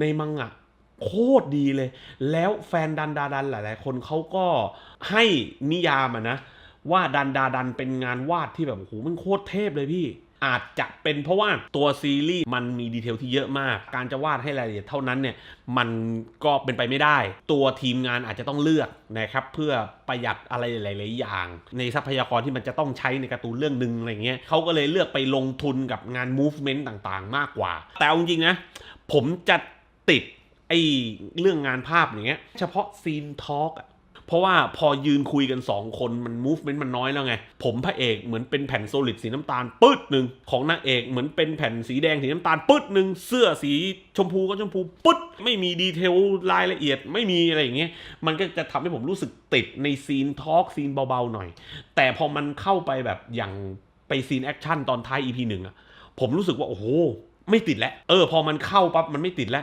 ในมังงะโคตรดีเลย แล้วแฟนดันดาดันหลาย ๆ คนเขาก็ให้นิยามอะนะ ว่าดันดาดันเป็นงานวาดที่แบบโอ้โหมันโคตรเทพเลยพี่อาจจะเป็นเพราะว่าตัวซีรีส์มันมีดีเทลที่เยอะมาก การจะวาดให้รายละเอียดเท่านั้นเนี่ยมันก็เป็นไปไม่ได้ ตัวทีมงานอาจจะต้องเลือกนะครับเพื่อประหยัดอะไรหลาย ๆ อย่าง ในทรัพยากรที่มันจะต้องใช้ในการ์ตูนเรื่องหนึ่งอะไรเงี้ยเขาก็เลยเลือกไปลงทุนกับงาน movement ต่าง ๆ มากกว่า แต่จริงๆนะผมจะ ติดไอ้เรื่องงานภาพอย่างเงี้ย เฉพาะซีนทอล์กอะเพราะว่าพอยืนคุยกัน 2 คนมัน movement มันน้อยแล้วไง ผมพระเอกเหมือนเป็นแผ่นโซลิดสีน้ำตาลปื๊ดหนึ่งของนางเอกเหมือนเป็นแผ่นสีแดงสีน้ำตาลปื๊ดหนึ่งเสื้อสีชมพูก็ชมพูปึ๊ดไม่มีดีเทลรายละเอียดไม่มีอะไรอย่างเงี้ยมันก็จะทำให้ผมรู้สึกติดในซีนทอล์กซีนเบาๆหน่อย แต่พอมันเข้าไปแบบอย่างไปซีนแอคชั่นตอนท้าย EP หนึ่งอะผมรู้สึกว่าโอ้โหไม่ติดแล้ว เออ พอมันเข้าปั๊บมันไม่ติดแล้ว